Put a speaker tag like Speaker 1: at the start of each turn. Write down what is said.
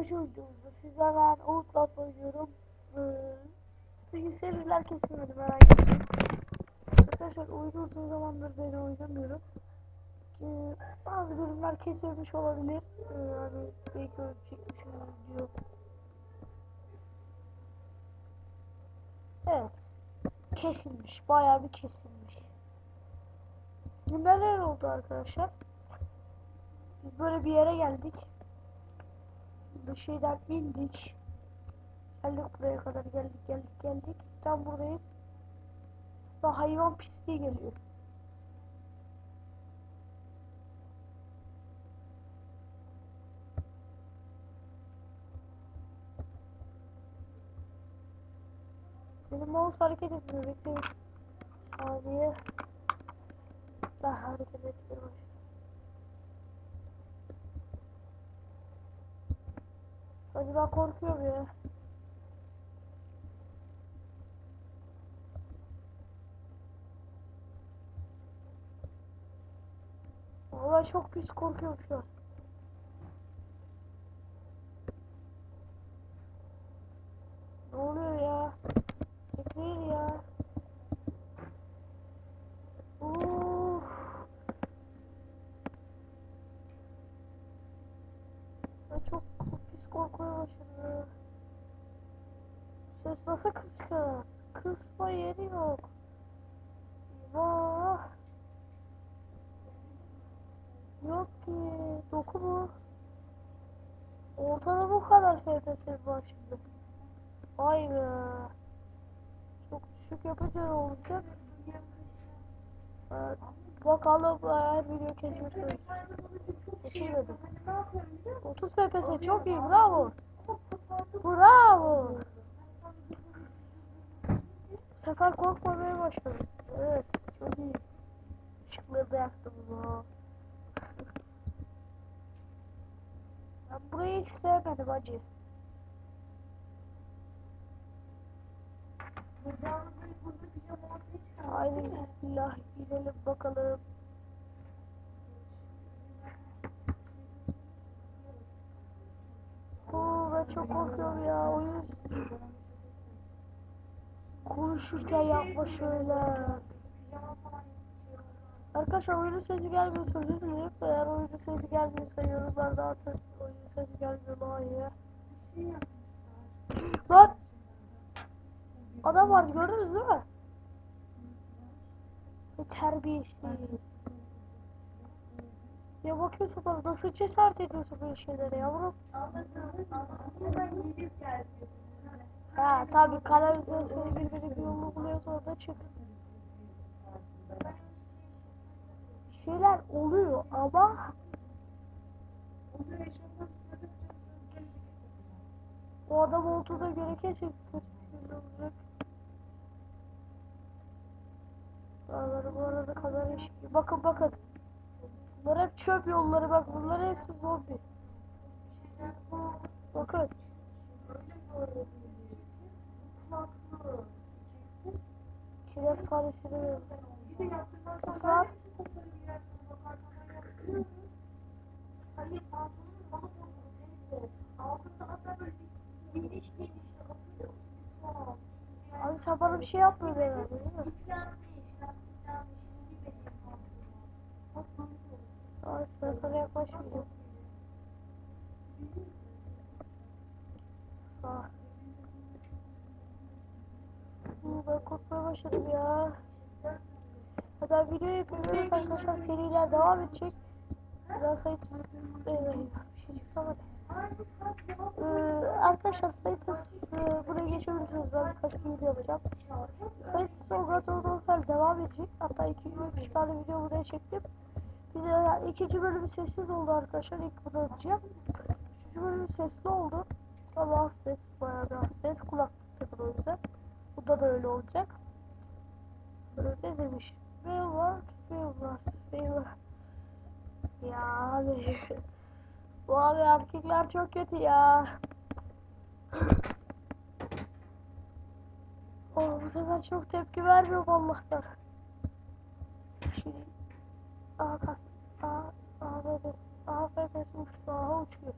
Speaker 1: karşı oyuncumuzda sizler ben Outlast oynuyorum. Ee, peki seriler kesilmedi merak etmeyin. Arkadaşlar oyunu uzun zamandır beri oynamıyorum. Ee, bazı bölümler kesilmiş olabilir. Ee, hani belki öyle çekmişim diyor. Evet. Kesilmiş. Bayağı bir kesilmiş. Neler oldu arkadaşlar? Biz böyle bir yere geldik. Bir şeyden indik. Geldik buraya kadar geldik geldik geldik. Tam buradayız. Daha hayvan pisliği geliyor. Benim mouse hareket etmiyor. Bekleyin. Saniye. Daha hareket etmiyor. Hadi ben korkuyorum ya. Vallahi çok pis korkuyorum şu an. Ne oluyor ya? Bekleyin ya. Uf. Ben çok pis korkuya başladım. Ses nasıl kısacağız? Kısma yeri yok. Eyvah. Yok ki. Doku mu? Ortada bu kadar FPS var şimdi. Vay be. Çok düşük yapınca ne olacak? Evet. Bakalım eğer video kesmişsiniz. Geçirmedim. 30 FPS çok iyi bravo. Bravo. Sefer korkmamaya başladım. Evet çok iyi. Işıkları da yaktım bu. Ben burayı hiç sevmedim acı. Haydi bismillah gidelim bakalım. Oo, ben çok korkuyorum ya oyun. Konuşurken yapma şöyle. Arkadaşlar oyunun sesi gelmiyorsa özür dilerim. Eğer oyunun sesi gelmiyorsa yorumlarda atın. Oyunun sesi gelmiyor daha iyi. Lan! Adam var gördünüz değil mi? Terbiyesiz. Ya bakıyorsun bana nasıl cesaret ediyorsun böyle şeylere yavrum? Ha tabii kanalizasyon seni birbiri bir yolu buluyorsa orada çık. Bir şeyler oluyor ama o adam olduğuna göre kesin kötü olacak. Dağları bu arada kadar eşik. Bakın bakın. Bunlar hep çöp yolları bak bunlar hepsi zombi. Bakın. Sahnesini verin. Kızlar. Abi sen bana bir şey herhalde değil mi? Başladım ya. Ben video yapıyorum evet arkadaşlar seriler devam edecek. Biraz sayıt Eyvah, bir şey çıkamadı. Ee, arkadaşlar sayıtsız e, buraya geçebilirsiniz ben birkaç video yapacağım. Sayıtsız Olgato Dolfer devam edecek. Hatta 2-3 tane video buraya çektim. Bir de ikinci bölümü sessiz oldu arkadaşlar. İlk bunu atacağım. Üçüncü bölümü sesli oldu. Ama ses, bayağı bir az ses. Kulaklık takın o yüzden. Bunda da öyle olacak. Öyle demiş. Failward, failward, failward. Ya abi. Bu abi erkekler çok kötü ya. Oh, bu sefer çok tepki vermiyor Allah'tan. Şey, aha kas, aha, aha bebes, aha bebes uçtu, aha uçuyor.